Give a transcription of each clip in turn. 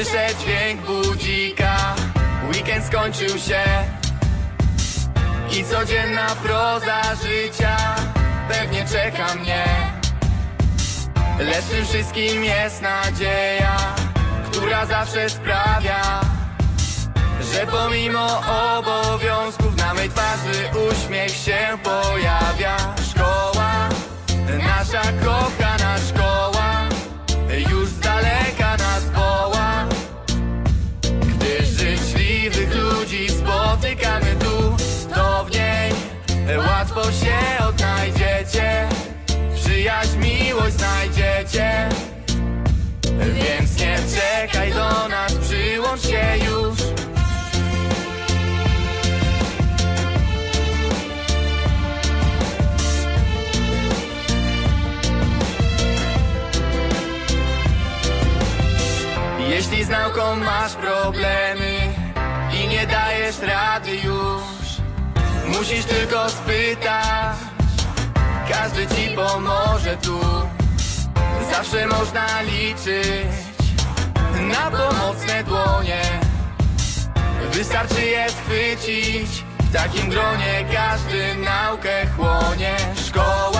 Słyszę dźwięk budzika. Weekend skończył się. I codzienna proza życia Pewnie czeka mnie. Lecz tym wszystkim jest nadzieja Która zawsze sprawia Że pomimo obowiązków Na mej twarzy uśmiech się pojawia. Ludzi spotykamy tu To w niej łatwo się odnajdziecie. Przyjaźń, miłość znajdziecie. Więc nie czekaj do nas, przyłącz się już. Jeśli z nauką masz problemy nie dajesz rady już, musisz tylko spytać, każdy ci pomoże tu. Zawsze można liczyć na pomocne dłonie. Wystarczy je schwycić, w takim gronie każdy naukę chłonie. Szkoła,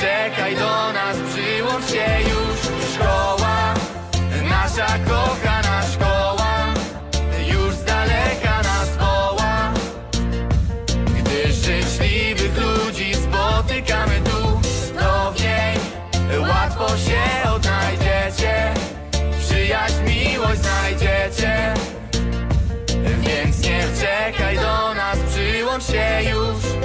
Czekaj do nas, przyłącz się już Szkoła, nasza kochana szkoła Już z daleka nas woła. Gdy życzliwych ludzi spotykamy tu To w niej łatwo się odnajdziecie. Przyjaźń, miłość znajdziecie. Więc nie czekaj do nas, przyłącz się już